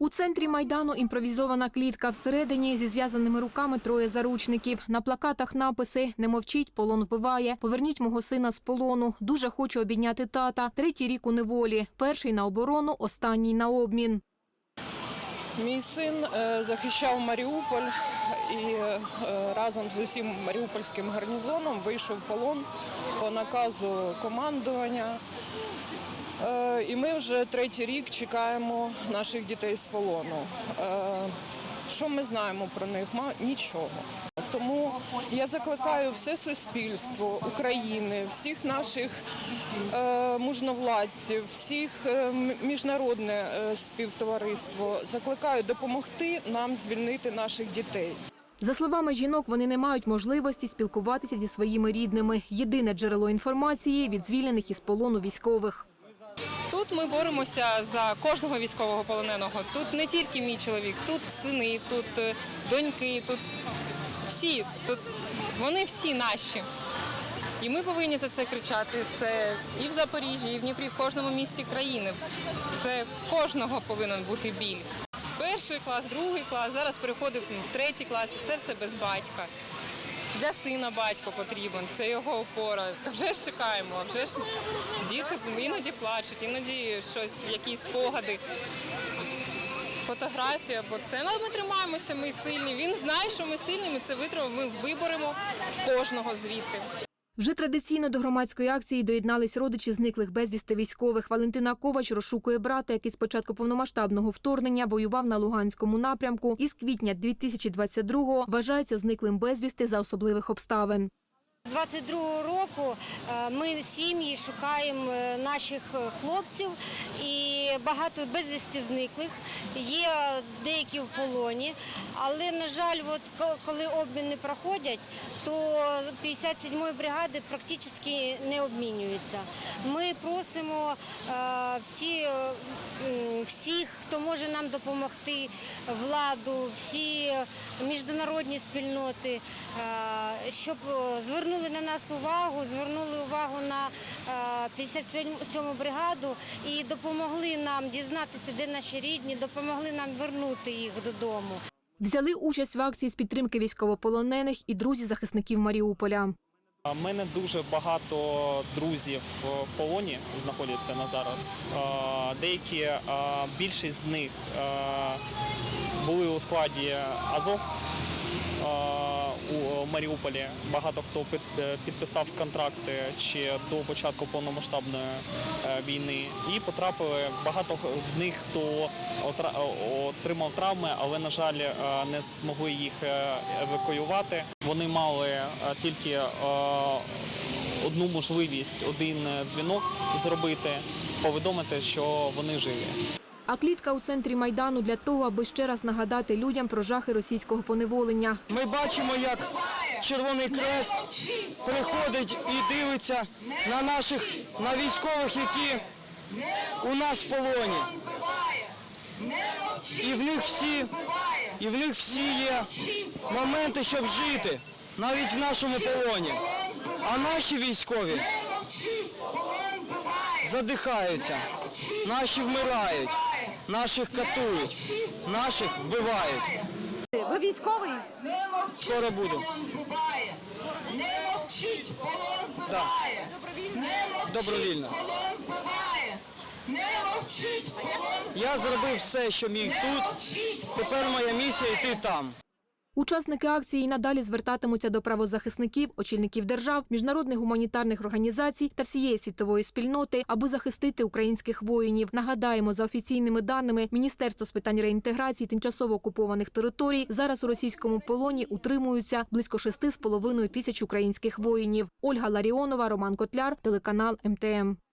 У центрі майдану імпровізована клітка. Всередині зі зв'язаними руками троє заручників. На плакатах написи Не мовчіть, полон вбиває. Поверніть мого сина з полону. Дуже хочу обідняти тата. Третій рік у неволі. Перший на оборону, останній на обмін. Мій син е, захищав Маріуполь і е, разом з усім маріупольським гарнізоном вийшов в полон по наказу командування. Е, І ми вже третій рік чекаємо наших дітей з полону. Е, Що ми знаємо про них? Нічого. Тому я закликаю все суспільство України, всіх наших е, мужновладців, всіх міжнародне співтовариство. Закликаю допомогти нам звільнити наших дітей. За словами жінок, вони не мають можливості спілкуватися зі своїми рідними. Єдине джерело інформації від звільнених із полону військових. Тут ми боремося за кожного військового полоненого. Тут не тільки мій чоловік, тут сини, тут е, доньки, тут всі, тут вони всі наші. І ми повинні за це кричати. Це і в Запоріжжі, і в Дніпрі, в кожному місті країни. Це кожного повинен бути біль. Перший клас, другий клас, зараз переходив в третій клас. Це все без батька. Для сина батько потрібен, це його опора. Вже ж чекаємо, вже ж діти іноді плачуть, іноді щось, якісь спогади. Фотографія, бо це але ми тримаємося, ми сильні. Він знає, що ми сильні, ми це витримаємо, ми виборемо кожного звідти. Вже традиційно до громадської акції доєднались родичі зниклих безвісти військових. Валентина Ковач розшукує брата, який з початку повномасштабного вторгнення воював на Луганському напрямку і з квітня 2022-го вважається зниклим безвісти за особливих обставин. 22 року е, ми сім'ї шукаємо е, наших е, хлопців і багато безвісті зниклих. Є деякі в полоні, але на жаль, от ко- коли обміни проходять, то 57-ї бригади практично не обмінюються. Ми просимо всі, всіх, хто може нам допомогти, владу, всі міжнародні спільноти, е, щоб е, звернули на нас увагу, звернули увагу на е, 57-му бригаду і допомогли нам дізнатися, де наші рідні, допомогли нам вернути їх додому. Взяли участь в акції з підтримки військовополонених і друзі захисників Маріуполя. У мене дуже багато друзів в полоні знаходяться на зараз. Деякі, більшість з них були у складі Азов у Маріуполі. Багато хто е, підписав контракти ще до початку повномасштабної е, війни і потрапили багато з них, хто отримав травми, але на жаль е, не змогли їх евакуювати. Вони мали тільки одну можливість, один дзвінок зробити, повідомити, що вони живі. А клітка у центрі майдану для того, аби ще раз нагадати людям про жахи російського поневолення. Ми бачимо, як Червоний Крест приходить і дивиться на наших на військових, які у нас в полоні. І в них всі, і в них всі є моменти, щоб жити, навіть в нашому полоні. А наші військові задихаються, наші вмирають, наших катують, наших вбивають. Ви військовий? Скоро буду. вбиває. Не мовчіть, полон вбиває. Не мовчіть, Добровільно. полон вбиває. Не мовчіть, полон Я зробив все, що міг тут. Тепер моя місія йти там. Учасники акції й надалі звертатимуться до правозахисників, очільників держав, міжнародних гуманітарних організацій та всієї світової спільноти, аби захистити українських воїнів. Нагадаємо, за офіційними даними, Міністерство з питань реінтеграції тимчасово окупованих територій зараз у російському полоні утримуються близько 6,5 тисяч українських воїнів. Ольга Ларіонова, Роман Котляр, телеканал МТМ.